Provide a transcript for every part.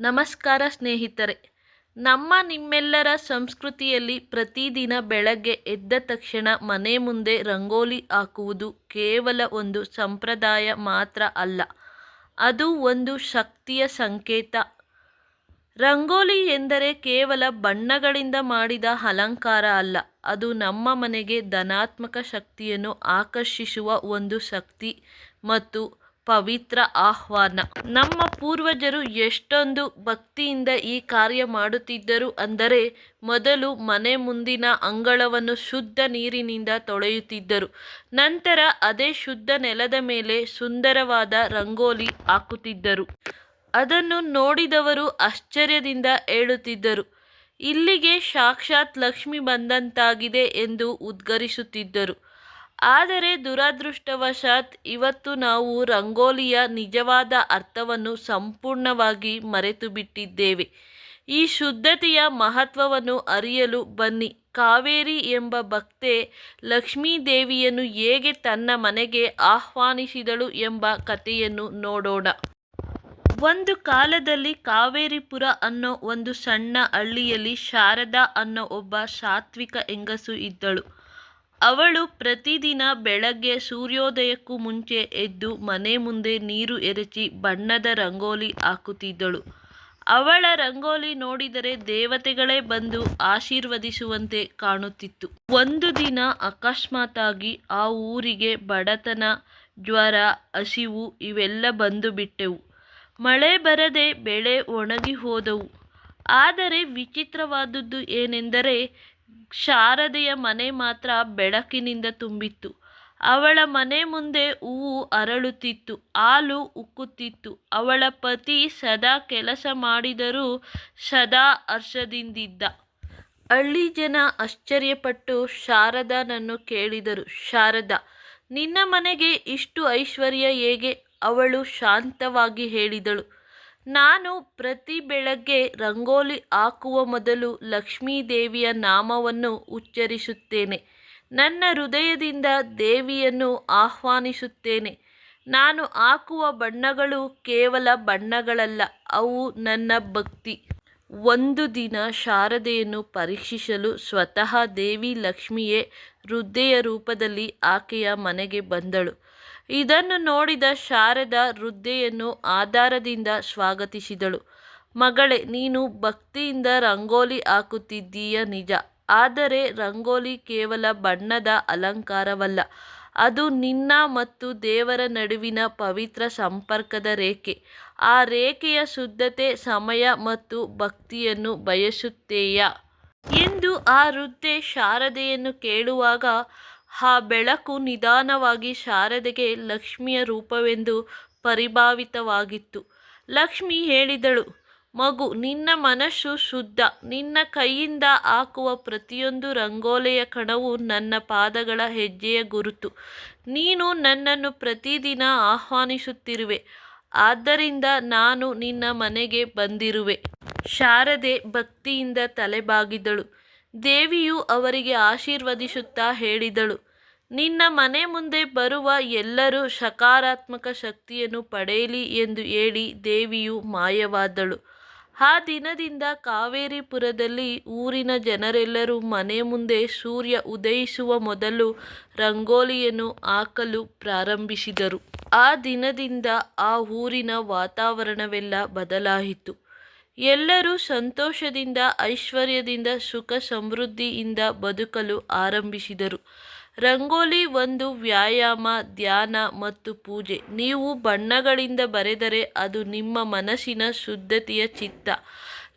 ನಮಸ್ಕಾರ ಸ್ನೇಹಿತರೆ. ನಮ್ಮ ನಿಮ್ಮೆಲ್ಲರ ಸಂಸ್ಕೃತಿಯಲ್ಲಿ ಪ್ರತಿದಿನ ಬೆಳಗ್ಗೆ ಎದ್ದ ತಕ್ಷಣ ಮನೆ ಮುಂದೆ ರಂಗೋಲಿ ಹಾಕುವುದು ಕೇವಲ ಒಂದು ಸಂಪ್ರದಾಯ ಮಾತ್ರ ಅಲ್ಲ, ಅದು ಒಂದು ಶಕ್ತಿಯ ಸಂಕೇತ. ರಂಗೋಲಿ ಎಂದರೆ ಕೇವಲ ಬಣ್ಣಗಳಿಂದ ಮಾಡಿದ ಅಲಂಕಾರ ಅಲ್ಲ, ಅದು ನಮ್ಮ ಮನೆಗೆ ಧನಾತ್ಮಕ ಶಕ್ತಿಯನ್ನು ಆಕರ್ಷಿಸುವ ಒಂದು ಶಕ್ತಿ ಮತ್ತು ಪವಿತ್ರ ಆಹ್ವಾನ. ನಮ್ಮ ಪೂರ್ವಜರು ಎಷ್ಟೊಂದು ಭಕ್ತಿಯಿಂದ ಈ ಕಾರ್ಯ ಮಾಡುತ್ತಿದ್ದರು ಅಂದರೆ ಮೊದಲು ಮನೆ ಮುಂದಿನ ಅಂಗಳವನ್ನು ಶುದ್ಧ ನೀರಿನಿಂದ ತೊಳೆಯುತ್ತಿದ್ದರು. ನಂತರ ಅದೇ ಶುದ್ಧ ನೆಲದ ಮೇಲೆ ಸುಂದರವಾದ ರಂಗೋಲಿ ಹಾಕುತ್ತಿದ್ದರು. ಅದನ್ನು ನೋಡಿದವರು ಆಶ್ಚರ್ಯದಿಂದ ಹೇಳುತ್ತಿದ್ದರು, ಇಲ್ಲಿಗೆ ಸಾಕ್ಷಾತ್ ಲಕ್ಷ್ಮಿ ಬಂದಂತಾಗಿದೆ ಎಂದು ಉದ್ಗರಿಸುತ್ತಿದ್ದರು. ಆದರೆ ದುರದೃಷ್ಟವಶಾತ್ ಇವತ್ತು ನಾವು ರಂಗೋಲಿಯ ನಿಜವಾದ ಅರ್ಥವನ್ನು ಸಂಪೂರ್ಣವಾಗಿ ಮರೆತು ಬಿಟ್ಟಿದ್ದೇವೆ ಈ ಶುದ್ಧತೆಯ ಮಹತ್ವವನ್ನು ಅರಿಯಲು ಬನ್ನಿ. ಕಾವೇರಿ ಎಂಬ ಭಕ್ತೆ ಲಕ್ಷ್ಮೀದೇವಿಯನ್ನು ಹೇಗೆ ತನ್ನ ಮನೆಗೆ ಆಹ್ವಾನಿಸಿದಳು ಎಂಬ ಕಥೆಯನ್ನು ನೋಡೋಣ. ಒಂದು ಕಾಲದಲ್ಲಿ ಕಾವೇರಿಪುರ ಅನ್ನೋ ಒಂದು ಸಣ್ಣ ಹಳ್ಳಿಯಲ್ಲಿ ಶಾರದಾ ಅನ್ನೋ ಒಬ್ಬ ಸಾತ್ವಿಕ ಹೆಂಗಸು ಇದ್ದಳು. ಅವಳು ಪ್ರತಿದಿನ ಬೆಳಗ್ಗೆ ಸೂರ್ಯೋದಯಕ್ಕೂ ಮುಂಚೆ ಎದ್ದು ಮನೆ ಮುಂದೆ ನೀರು ಎರಚಿ ಬಣ್ಣದ ರಂಗೋಲಿ ಹಾಕುತ್ತಿದ್ದಳು. ಅವಳ ರಂಗೋಲಿ ನೋಡಿದರೆ ದೇವತೆಗಳೇ ಬಂದು ಆಶೀರ್ವದಿಸುವಂತೆ ಕಾಣುತ್ತಿತ್ತು. ಒಂದು ದಿನ ಅಕಸ್ಮಾತಾಗಿ ಆ ಊರಿಗೆ ಬಡತನ, ಜ್ವರ, ಹಸಿವು ಇವೆಲ್ಲ ಬಂದು ಬಿಟ್ಟೆವು. ಮಳೆ ಬರದೆ ಬೆಳೆ ಒಣಗಿ ಹೋದವು. ಆದರೆ ವಿಚಿತ್ರವಾದದ್ದು ಏನೆಂದರೆ ಶಾರದೆಯ ಮನೆ ಮಾತ್ರ ಬೆಳಕಿನಿಂದ ತುಂಬಿತ್ತು. ಅವಳ ಮನೆ ಮುಂದೆ ಹೂವು ಅರಳುತ್ತಿತ್ತು, ಹಾಲು ಉಕ್ಕುತ್ತಿತ್ತು. ಅವಳ ಪತಿ ಸದಾ ಕೆಲಸ ಮಾಡಿದರೂ ಸದಾ ಹರ್ಷದಿಂದಿದ್ದ. ಹಳ್ಳಿ ಜನ ಆಶ್ಚರ್ಯಪಟ್ಟು ಶಾರದಾನನ್ನು ಕೇಳಿದರು, ಶಾರದಾ, ನಿನ್ನ ಮನೆಗೆ ಇಷ್ಟು ಐಶ್ವರ್ಯ ಹೇಗೆ? ಅವಳು ಶಾಂತವಾಗಿ ಹೇಳಿದಳು ನಾನು ಪ್ರತಿ ಬೆಳಗ್ಗೆ ರಂಗೋಲಿ ಹಾಕುವ ಮೊದಲು ಲಕ್ಷ್ಮೀ ದೇವಿಯ ನಾಮವನ್ನು ಉಚ್ಚರಿಸುತ್ತೇನೆ. ನನ್ನ ಹೃದಯದಿಂದ ದೇವಿಯನ್ನು ಆಹ್ವಾನಿಸುತ್ತೇನೆ. ನಾನು ಹಾಕುವ ಬಣ್ಣಗಳು ಕೇವಲ ಬಣ್ಣಗಳಲ್ಲ, ಅವು ನನ್ನ ಭಕ್ತಿ. ಒಂದು ದಿನ ಶಾರದೆಯನ್ನು ಪರೀಕ್ಷಿಸಲು ಸ್ವತಃ ದೇವಿ ಲಕ್ಷ್ಮಿಯೇ ವೃದ್ಧೆಯ ರೂಪದಲ್ಲಿ ಆಕೆಯ ಮನೆಗೆ ಬಂದಳು. ಇದನ್ನು ನೋಡಿದ ಶಾರದ ವೃದ್ಧೆಯನ್ನು ಆಧಾರದಿಂದ ಸ್ವಾಗತಿಸಿದಳು. ಮಗಳೇ, ನೀನು ಭಕ್ತಿಯಿಂದ ರಂಗೋಲಿ ಹಾಕುತ್ತಿದ್ದೀಯ ನಿಜ. ಆದರೆ ರಂಗೋಲಿ ಕೇವಲ ಬಣ್ಣದ ಅಲಂಕಾರವಲ್ಲ. ಅದು ನಿನ್ನ ಮತ್ತು ದೇವರ ನಡುವಿನ ಪವಿತ್ರ ಸಂಪರ್ಕದ ರೇಖೆ. ಆ ರೇಖೆಯ ಶುದ್ಧತೆ, ಸಮಯ ಮತ್ತು ಭಕ್ತಿಯನ್ನು ಬಯಸುತ್ತೇಯ? ಎಂದು ಆ ವೃದ್ಧೆ ಶಾರದೆಯನ್ನು ಕೇಳುವಾಗ ಆ ಬೆಳಕು ನಿಧಾನವಾಗಿ ಶಾರದೆಗೆ ಲಕ್ಷ್ಮಿಯ ರೂಪವೆಂದು ಪರಿಭಾವಿತವಾಗಿತ್ತು. ಲಕ್ಷ್ಮಿ ಹೇಳಿದಳು, ಮಗು, ನಿನ್ನ ಮನಸ್ಸು ಶುದ್ಧ. ನಿನ್ನ ಕೈಯಿಂದ ಹಾಕುವ ಪ್ರತಿಯೊಂದು ರಂಗೋಲೆಯ ಕಣವು ನನ್ನ ಪಾದಗಳ ಹೆಜ್ಜೆಯ ಗುರುತು. ನೀನು ನನ್ನನ್ನು ಪ್ರತಿದಿನ ಆಹ್ವಾನಿಸುತ್ತಿರುವೆ. ಆದ್ದರಿಂದ ನಾನು ನಿನ್ನ ಮನೆಗೆ ಬಂದಿರುವೆ ಶಾರದೆ ಭಕ್ತಿಯಿಂದ ತಲೆಬಾಗಿದಳು. ದೇವಿಯು ಅವರಿಗೆ ಆಶೀರ್ವದಿಸುತ್ತಾ ಹೇಳಿದಳು, ನಿನ್ನ ಮನೆ ಮುಂದೆ ಬರುವ ಎಲ್ಲರೂ ಸಕಾರಾತ್ಮಕ ಶಕ್ತಿಯನ್ನು ಪಡೆಯಲಿ ಎಂದು ಹೇಳಿ ದೇವಿಯು ಮಾಯವಾದಳು. ಆ ದಿನದಿಂದ ಕಾವೇರಿಪುರದಲ್ಲಿ ಊರಿನ ಜನರೆಲ್ಲರೂ ಮನೆ ಮುಂದೆ ಸೂರ್ಯ ಉದಯಿಸುವ ಮೊದಲು ರಂಗೋಲಿಯನ್ನು ಹಾಕಲು ಪ್ರಾರಂಭಿಸಿದರು. ಆ ದಿನದಿಂದ ಆ ಊರಿನ ವಾತಾವರಣವೆಲ್ಲ ಬದಲಾಯಿತು. ಎಲ್ಲರೂ ಸಂತೋಷದಿಂದ, ಐಶ್ವರ್ಯದಿಂದ, ಸುಖ ಸಮೃದ್ಧಿಯಿಂದ ಬದುಕಲು ಆರಂಭಿಸಿದರು. ರಂಗೋಲಿ ಒಂದು ವ್ಯಾಯಾಮ, ಧ್ಯಾನ ಮತ್ತು ಪೂಜೆ. ನೀವು ಬಣ್ಣಗಳಿಂದ ಬರೆದರೆ ಅದು ನಿಮ್ಮ ಮನಸ್ಸಿನ ಶುದ್ಧತೆಯ ಚಿತ್ತ.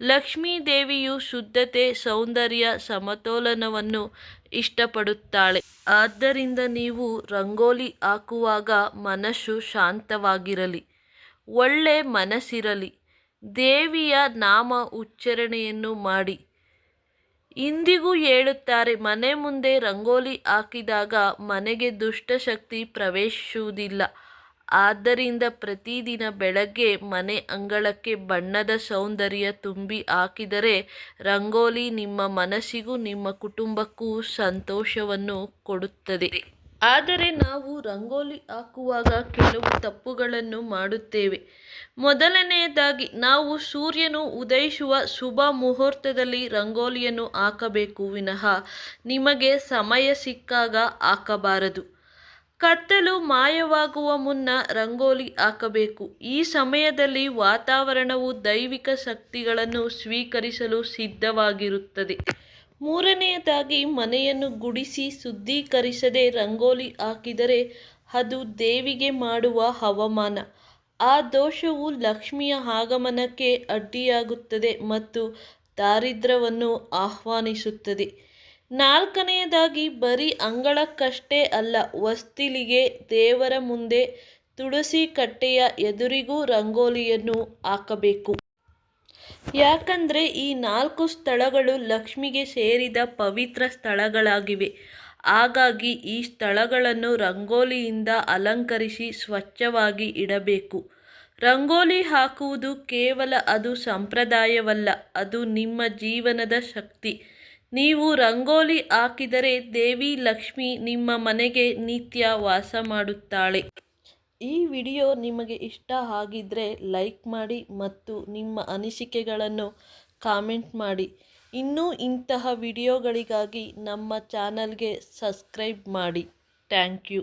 ಲಕ್ಷ್ಮೀ ದೇವಿಯು ಶುದ್ಧತೆ, ಸೌಂದರ್ಯ, ಸಮತೋಲನವನ್ನು ಇಷ್ಟಪಡುತ್ತಾಳೆ. ಆದ್ದರಿಂದ ನೀವು ರಂಗೋಲಿ ಹಾಕುವಾಗ ಮನಸ್ಸು ಶಾಂತವಾಗಿರಲಿ. ಒಳ್ಳೆ ಮನಸ್ಸಿರಲಿ. ದೇವಿಯ ನಾಮ ಉಚ್ಚಾರಣೆಯನ್ನು ಮಾಡಿ. ಇಂದಿಗೂ ಹೇಳುತ್ತಾರೆ, ಮನೆ ಮುಂದೆ ರಂಗೋಲಿ ಹಾಕಿದಾಗ ಮನೆಗೆ ದುಷ್ಟಶಕ್ತಿ ಪ್ರವೇಶಿಸುವುದಿಲ್ಲ. ಆದ್ದರಿಂದ ಪ್ರತಿದಿನ ಬೆಳಗ್ಗೆ ಮನೆ ಅಂಗಳಕ್ಕೆ ಬಣ್ಣದ ಸೌಂದರ್ಯ ತುಂಬಿ ಹಾಕಿದರೆ ರಂಗೋಲಿ ನಿಮ್ಮ ಮನಸ್ಸಿಗೂ ನಿಮ್ಮ ಕುಟುಂಬಕ್ಕೂ ಸಂತೋಷವನ್ನು ಕೊಡುತ್ತದೆ. ಆದರೆ ನಾವು ರಂಗೋಲಿ ಹಾಕುವಾಗ ಕೆಲವು ತಪ್ಪುಗಳನ್ನು ಮಾಡುತ್ತೇವೆ. ಮೊದಲನೆಯದಾಗಿ, ನಾವು ಸೂರ್ಯನು ಉದಯಿಸುವ ಶುಭ ಮುಹೂರ್ತದಲ್ಲಿ ರಂಗೋಲಿಯನ್ನು ಹಾಕಬೇಕು. ವಿನಃ ನಿಮಗೆ ಸಮಯ ಸಿಕ್ಕಾಗ ಹಾಕಬಾರದು. ಕತ್ತಲು ಮಾಯವಾಗುವ ಮುನ್ನ ರಂಗೋಲಿ ಹಾಕಬೇಕು. ಈ ಸಮಯದಲ್ಲಿ ವಾತಾವರಣವು ದೈವಿಕ ಶಕ್ತಿಗಳನ್ನು ಸ್ವೀಕರಿಸಲು ಸಿದ್ಧವಾಗಿರುತ್ತದೆ. ಮೂರನೆಯದಾಗಿ ಮನೆಯನ್ನು ಗುಡಿಸಿ ಶುದ್ಧೀಕರಿಸದೆ ರಂಗೋಲಿ ಹಾಕಿದರೆ ಅದು ದೇವಿಗೆ ಮಾಡುವ ಹವಮಾನ. ಆ ದೋಷವು ಲಕ್ಷ್ಮಿಯ ಆಗಮನಕ್ಕೆ ಅಡ್ಡಿಯಾಗುತ್ತದೆ ಮತ್ತು ದಾರಿದ್ರ್ಯವನ್ನು ಆಹ್ವಾನಿಸುತ್ತದೆ. ನಾಲ್ಕನೆಯದಾಗಿ ಬರೀ ಅಂಗಳಕ್ಕಷ್ಟೇ ಅಲ್ಲ, ವಸ್ತಿಲಿಗೆ ದೇವರ ಮುಂದೆ ತುಳಸಿ ಕಟ್ಟೆಯ ಎದುರಿಗೂ ರಂಗೋಲಿಯನ್ನು ಹಾಕಬೇಕು. ಯಾಕಂದರೆ ಈ ನಾಲ್ಕು ಸ್ಥಳಗಳು ಲಕ್ಷ್ಮಿಗೆ ಸೇರಿದ ಪವಿತ್ರ ಸ್ಥಳಗಳಾಗಿವೆ. ಹಾಗಾಗಿ ಈ ಸ್ಥಳಗಳನ್ನು ರಂಗೋಲಿಯಿಂದ ಅಲಂಕರಿಸಿ ಸ್ವಚ್ಛವಾಗಿ ಇಡಬೇಕು. ರಂಗೋಲಿ ಹಾಕುವುದು ಕೇವಲ ಅದು ಸಂಪ್ರದಾಯವಲ್ಲ, ಅದು ನಿಮ್ಮ ಜೀವನದ ಶಕ್ತಿ. ನೀವು ರಂಗೋಲಿ ಹಾಕಿದರೆ ದೇವಿ ಲಕ್ಷ್ಮಿ ನಿಮ್ಮ ಮನೆಗೆ ನಿತ್ಯ ವಾಸ ಮಾಡುತ್ತಾಳೆ. ಈ ವಿಡಿಯೋ ನಿಮಗೆ ಇಷ್ಟ ಆಗಿದ್ದರೆ ಲೈಕ್ ಮಾಡಿ ಮತ್ತು ನಿಮ್ಮ ಅನಿಸಿಕೆಗಳನ್ನು ಕಾಮೆಂಟ್ ಮಾಡಿ. ಇನ್ನೂ ಇಂತಹ ವಿಡಿಯೋಗಳಿಗಾಗಿ ನಮ್ಮ ಚಾನಲ್ಗೆ ಸಬ್ಸ್ಕ್ರೈಬ್ ಮಾಡಿ. Thank you.